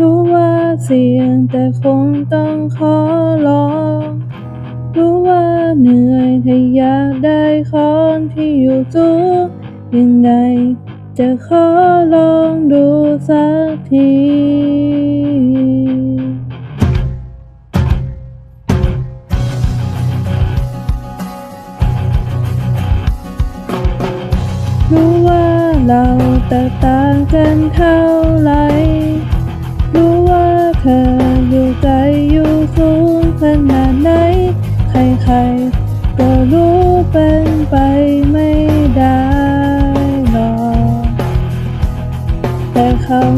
รู้ว่าเสี่ยงแต่คงต้องขอลอง รู้ว่าเหนื่อยถ้าอยากได้ของที่อยู่สูงยังไงจะขอลองดูสักทีรู้ว่าเราแตกต่างกันเท่าไหรรู้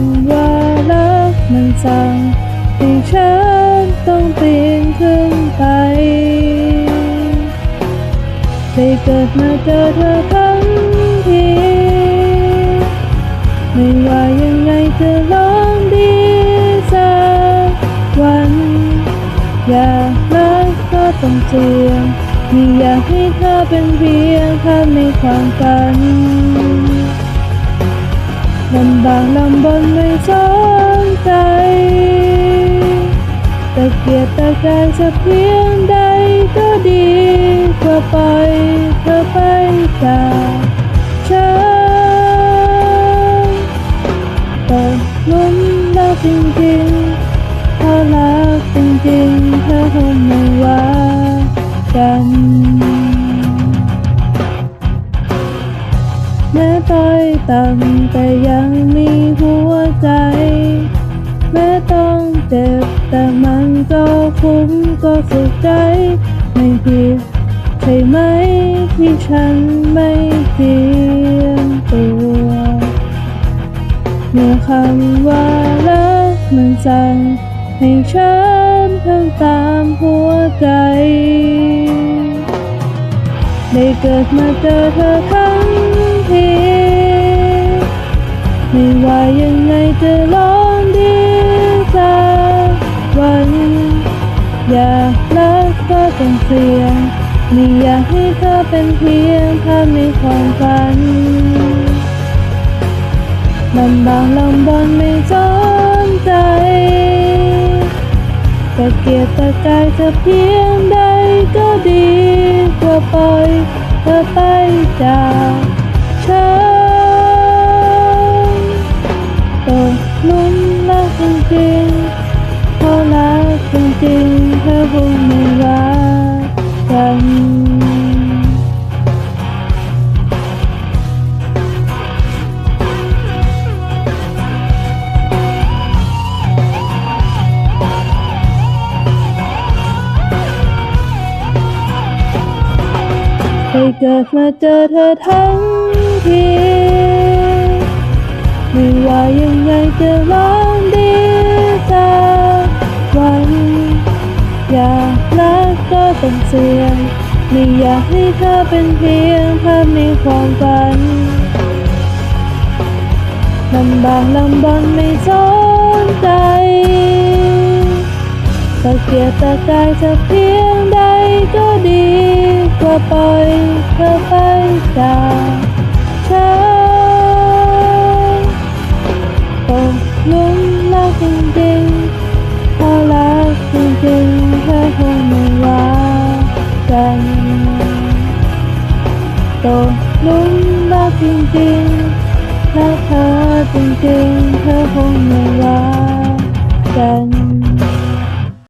ำว่ารักมันสั่งให้ฉันต้องปีนขึ้นไปได้เกิดมาเจอเธอทั้งทีไม่ว่ายังไงจะลองดีสักวัน อยากรักก็ต้องเสี่ยงไม่อยากให้เธอเป็นเพียงภาพในความฝัน ลำบากลำบนไม่สนใจตะเกียกตะกายสักเพียงใด แม้ต้อยต่ำแต่ยังมีหัวใจ แม้ต้องเจ็บแต่มันก็คุ้มก็สุขใจ ไม่ผิดใช่ไหมที่ฉันไม่เจียมตัว เมื่อคำว่ารักมันสั่งให้ฉันทำตามหัวใจ ได้เกิดมาเจอเธอทั้ง ทีไม่ว่ายังไงจะลองดีสักวันอยากรักก็ต้องเสี่ยงไม่อยากให้เธอเป็นเพียงภาพในความฝันลำบากลำบนไม่สนใจตะเกียกตะกายจะเพียงใดก็ดีกว่าปล่อยเธอไปจาก คงไม่รักกันได้เกิดมาเจอเธอทั้งที ไม่ว่ายังไงจะลอ กก็ต้องเสี่ยง ไม่อยากให้เธอเป็นเพียงภาพในความฝันลำบากลำบนไม่สนใจตะเกียกตะกายจะเพียงใดก็ดี กว่าปล่อยเธอไปจาก ริงๆรักเธอจริงๆเธอคงไม่รักกัน